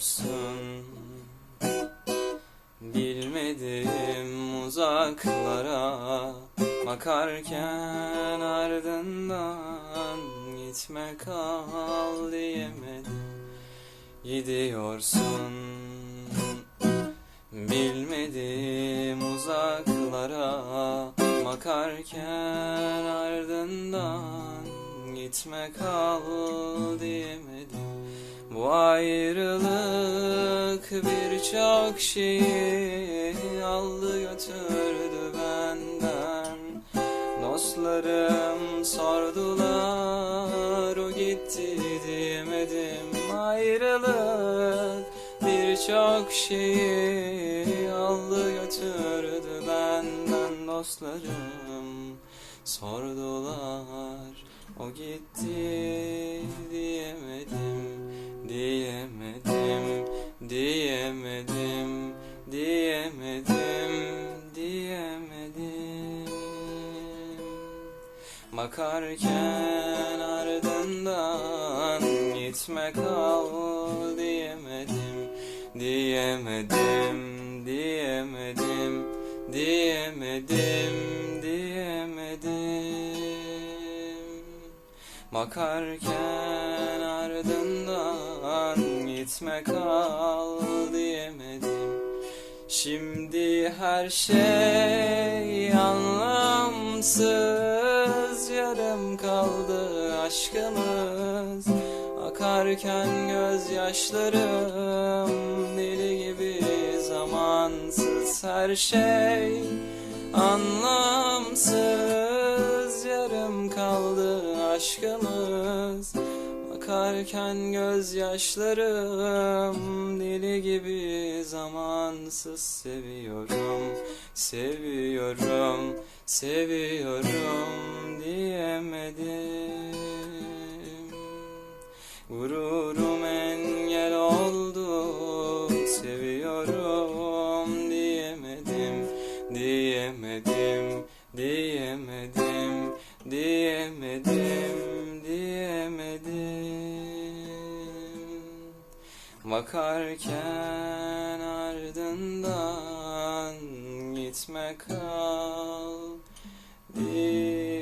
gidiyorsun Bilmedim uzaklara Bakarken ardından Gitme kal diyemedim. Gidiyorsun. Bilmedim uzaklara Bakarken ardından Gitme kal diyemedim Bu ayrılık birçok şeyi aldı götürdü benden. Dostlarım sordular o gitti diyemedim. Ayrılık birçok şeyi aldı götürdü benden. Dostlarım sordular o gitti diyemedim, diyemedim, diyemedim. Bakarken ardından gitme kal diyemedim Diyemedim, diyemedim, diyemedim, diyemedim. Bakarken ardından gitme kal Şimdi her şey anlamsız. Yarım kaldı aşkımız. Akarken gözyaşlarım deli gibi zamansız. Her şey Anlamsız. Yarım kaldı aşkımız Bakarken gözyaşlarım deli gibi zamansız. Seviyorum Seviyorum, seviyorum diyemedim. Gururum engel oldu seviyorum Diyemedim, diyemedim, diyemedim, diyemedim Bakarken ardından gitme kal. Diye